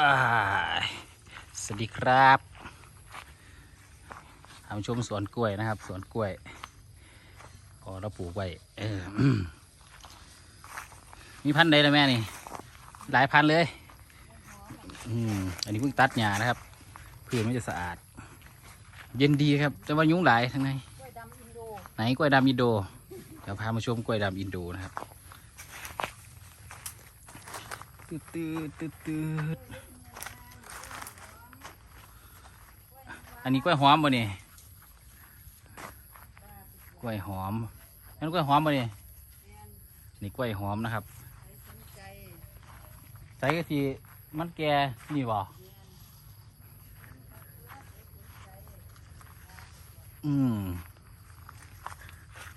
อ่าสวัสดีครับทำชมสวนกล้วยนะครับ สวนกล้วยพอเราปลูกไว้เอออืมมีพันธุ์ใดนะแม่นี่ หลายพันธุ์เลยอืมอันนี้เพิ่งตัดหญ้านะครับพื้นมันจะสะอาด เย็นดีครับ แต่ว่ายุงหลายทั้งในกล้วยดำอินโดไหนกล้วยดำอินโด เดี๋ยวพามาชมกล้วยดำอินโดนะครับ ตืดตืดตืดตืดอันนี้กล้วยหอมบ่เนี่ยกล้วยหอมนั่นกล้วยหอมบ่เนี่ยนี่กล้วยหอมนะครับใส่กะทิมันแก่นี่บ่อืม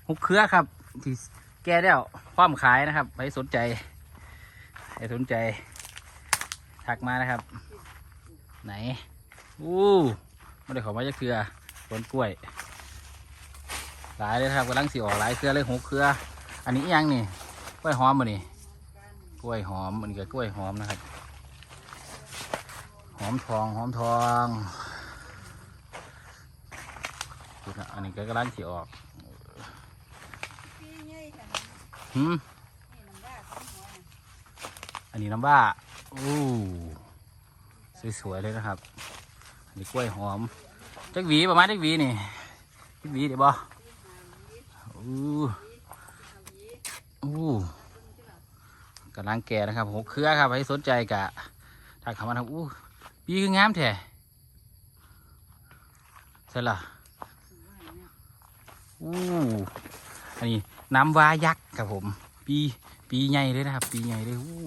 หุกเครือครับที่แก่แล้วความขายนะครับใครสนใจ ใครสนใจ ทักมานะครับ ไหน อู้ไม่ได้ขอมาจะเครือสวนกล้วย หลายเลยครับกำลังสีออกหลายเครือเลยหกเครือ อันนี้ยังนี่ กล้วยหอมบ่นี่ กล้วยหอมอันนี้ก็กล้วยหอมนะครับ หอมทองหอมทองอันนี้ก็กำลังสีออกหืม นี่น้ำว่าของหัวน่ะ อั นนี้น้ำบ้าอู้สวยๆเลยนะครับ อันนี้กล้วยหอมจักหวีประมาณจักหวีนี่จักหวีเดี๋ยวบออู้อู้กำลังแก่นะครับหกเครือครับให้สนใจกะถ้าคำว่าทำอู้ปีคืองามแท้ใช่ละอู้อันนี้น้ำวายักษ์ครับผม ปีปีใหญ่เลยนะครับ ปีใหญ่เลยอู้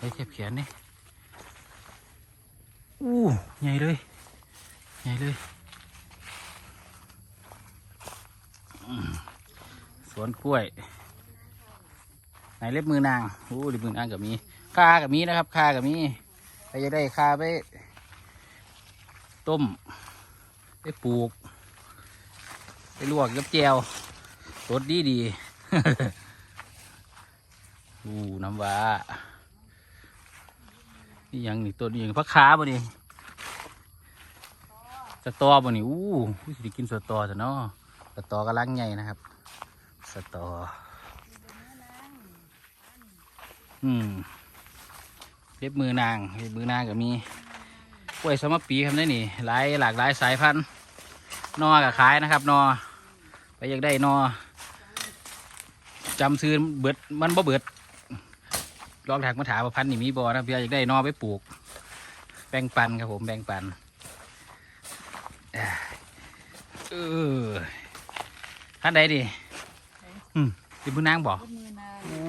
ให้เทียบแขนเนี่อู้ใหญ่เลยใหญ่เลยสวนกล้วยไหนเล็บมือนางอู้เล็บมือนางกับมีคากับมีนะครับคากับมีใครจะได้คาไปต้มไปปลูกไปลวกกับแจวสดีดีอู้น้ำว้า นี่ยังนี่ตัวนี้ยังพักขาบ่นี่สตอบ่นี่อู้อู้สิด้กินสตอจ้ะเนาะสตอกำลังใหญ่นะครับ สตอ อืมเล็บมือนางเล็บมือนางก็มีกล้วยสมปีครับนี่นี่หลายหลากหลายสายพันธุ์นอกับขายนะครับ นอ ไปอยากได้นอจำซื้อเบิดมันบ่เบิด ลองถักมาถามว่าพันธุ์นี่มีบ่นะเพื่ออยากได้นอไปปลูก แบ่งปันครับผมแบ่งปันอ่าเออท่านใดดิอืมดิบุญนางบอกต้นมือนางอู้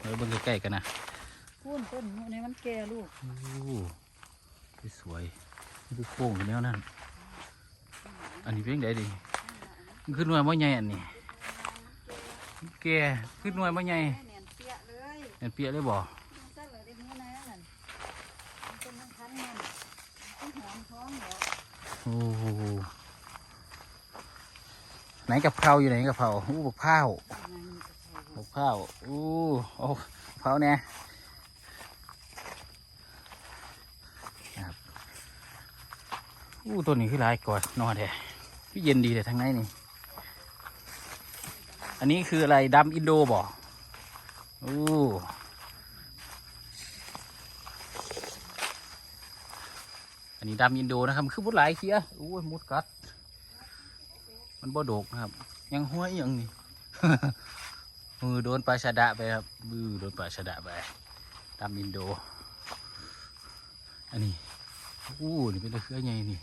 เดี๋ยวเบิ่งใกล้ๆกันนะพูนต้นในมันแก่ลูกอู้สวยๆดูโค้งอยู่แล้วนั่นอันนี้เป็นไงดิมันขึ้นหน่วยมะใหญ่อันนี้แกขึ้นหน่วยมะใหญ่แม่เนียนเปียเลยเห็นเปียเลยบ่มันสั่นเลยได้มือนางนั่นมันเป็นน้ำพันมันต้องหอมท้องเหรอ โอ้โหไหนกับเพราอยู่ไหนกับเพราอู้บกพร้าวนางนี่ก็ใช่บักพร้าอู้โอ้เพาเนี่ยนะครับอู้ตัวนี้คือลายกอดนอนแท้พี่เย็นดีเลยทางในนี่ อันนี้คืออะไรดำอินโดบ่อู้ นนี้ดำอินโดนะครับมันคือมุดหลายเคี้ยอู้ยมุดกัด มันบ่โดกนะครับ ยังห้วยยังนี่มือโดนปลาชะดะไปครับมือโดนปลาชะดะไปดำอินโด อันนี้อู้นี่เป็นตะเครือใหญ่นี่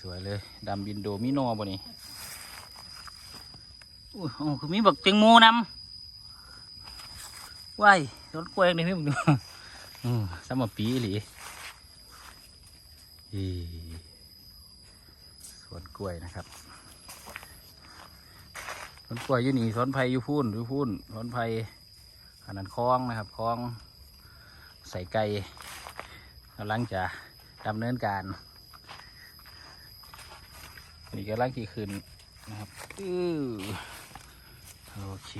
สวยเลยดำอินโดมีโนบ่นี่อู้คือมีบักเจงโมนำว้ายรถกล้วยนี่พี่มึงดูอืมสมปีอีหลีอี สวนกล้วยนะครับสวนกล้วยยู่นี่สวนไผ่ยู่พูนยู่พูนสวนไผ่อันนั้นคลองนะครับคลองใส่ไก่กำลังจะดำเนินการนี่กำลังขี่ขึ้นนะครับอือโอเค